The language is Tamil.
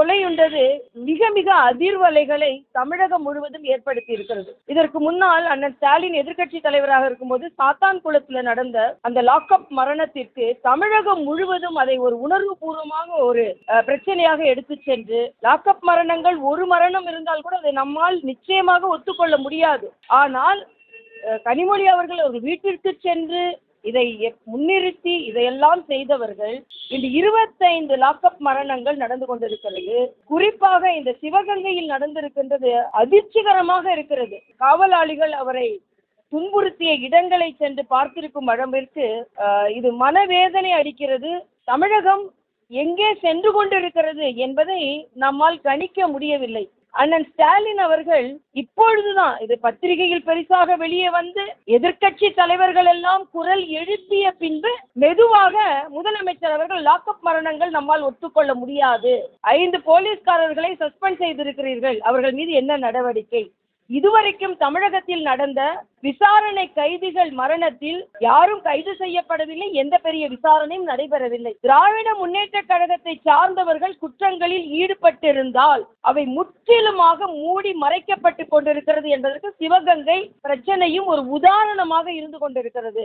கொலையுண்டது மிக மிக அதிர்வலைகளை தமிழகம் முழுவதும் ஏற்படுத்தி இருக்கிறது இதற்கு முன்னால் அண்ணன் ஸ்டாலின் எதிர்க்கட்சி தலைவராக இருக்கும்போது சாத்தான் குளத்துல நடந்த அந்த லாக்அப் மரணத்திற்கு தமிழகம் முழுவதும் அதை ஒரு உணர்வு பூர்வமாக ஒரு பிரச்சனையாக எடுத்து சென்று லாக்அப் மரணங்கள் ஒரு மரணம் இருந்தால் கூட அதை நம்மால் நிச்சயமாக ஒத்துக்கொள்ள முடியாது. ஆனால் கனிமொழி அவர்கள் ஒரு வீட்டிற்கு சென்று இதை முன்னிறுத்தி இதையெல்லாம் செய்தவர்கள் இந்த இருபத்தைந்து லாக்அப் மரணங்கள் நடந்து கொண்டிருக்கிறது. குறிப்பாக இந்த சிவகங்கையில் நடந்திருக்கின்றது அதிர்ச்சிகரமாக இருக்கிறது. காவலாளிகள் அவரை துன்புறுத்திய இடங்களை சென்று பார்த்திருக்கும் அளவிற்கு இது மனவேதனை அளிக்கிறது தமிழகம் எங்கே சென்று கொண்டிருக்கிறது என்பதை நம்மால் கணிக்க முடியவில்லை. அண்ணன் ஸ்டாலின் அவர்கள் இப்பொழுதுதான் இது பத்திரிகையில் பெரிசாக வெளியே வந்து எதிர்க்கட்சி தலைவர்கள் எல்லாம் குரல் எழுப்பிய பின்பு மெதுவாக முதலமைச்சர் அவர்கள் லாக்அப் மரணங்கள் நம்மால் ஒத்துக்கொள்ள முடியாது. ஐந்து போலீஸ்காரர்களை சஸ்பெண்ட் செய்திருக்கிறீர்கள். அவர்கள் மீது என்ன நடவடிக்கை? இதுவரைக்கும் தமிழகத்தில் நடந்த விசாரணை கைதிகள் மரணத்தில் யாரும் கைது செய்யப்படவில்லை எந்த பெரிய விசாரணையும் நடைபெறவில்லை. திராவிட முன்னேற்ற கழகத்தை சார்ந்தவர்கள் குற்றங்களில் ஈடுபட்டிருந்தால் அவை முற்றிலுமாக மூடி மறைக்கப்பட்டு கொண்டிருக்கிறது என்பதற்கு சிவகங்கை பிரச்சனையும் ஒரு உதாரணமாக இருந்து கொண்டிருக்கிறது.